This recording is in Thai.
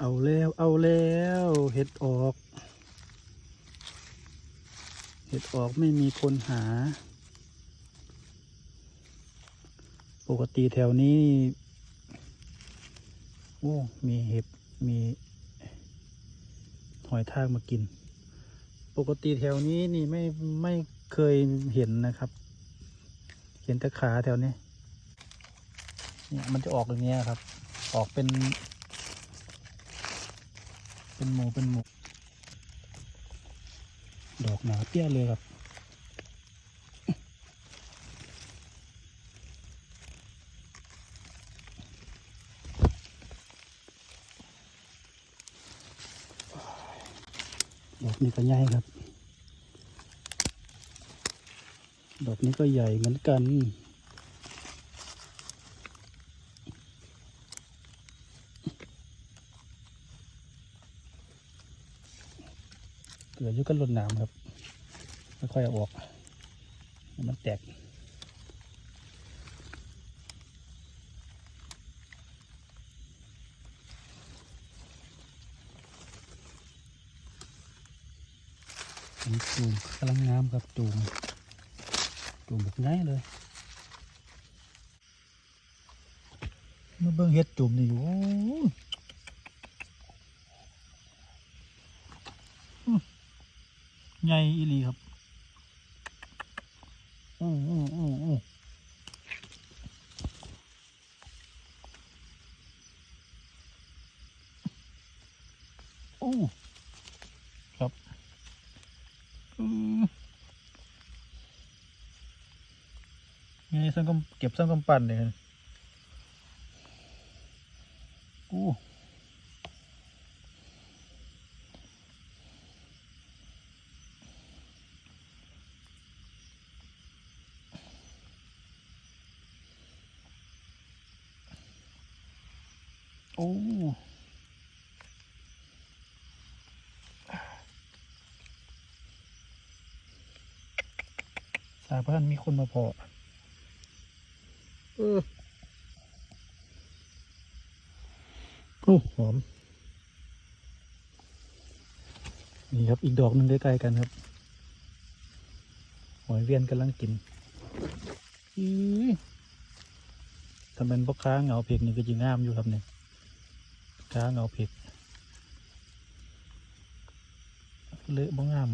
เอาแล้วเอาแล้วเห็ดออก เห็ดออกไม่มีคนหา ปกติแถวนี้โอ้มีเห็บมีหอยทากมากิน ปกติแถวนี้นี่ไม่ไม่เคยเห็นนะครับ เห็นแต่ขาแถวนี้เนี่ยมันจะออกอย่างเงี้ยครับ ออกเป็น เป็นหมูเป็นหมูดอกหนาเปี้ยเลยครับดอกนี้ก็ใหญ่ครับ ดอกนี้ก็ใหญ่เหมือนกัน เกลืออยุกันลดน้ำครับไม่ค่อยออก มันแตกจูมกำลังงามครับจูมจูมแบบง่ายเลยมื่อเบิ่งเฮ็ดจูมนี่โอ้ ใหญ่อีหลีครับอู้อู้อู้อู้อู้ครับอืมนี่ส้นกำเก็บส้นกำปั่นเลย โอ้สาพันมีคนมาพอเออโอ้หอม นี่ครับอีกดอกหนึ่งใกล้ๆกันครับ หอยเวียนกำลังกินอีถ้าเป็นพวกค้าเหงาเผ็กนี่ก็จะงามอยู่ครับเนี่ย ค้าเหงาผิดเละบ่งาม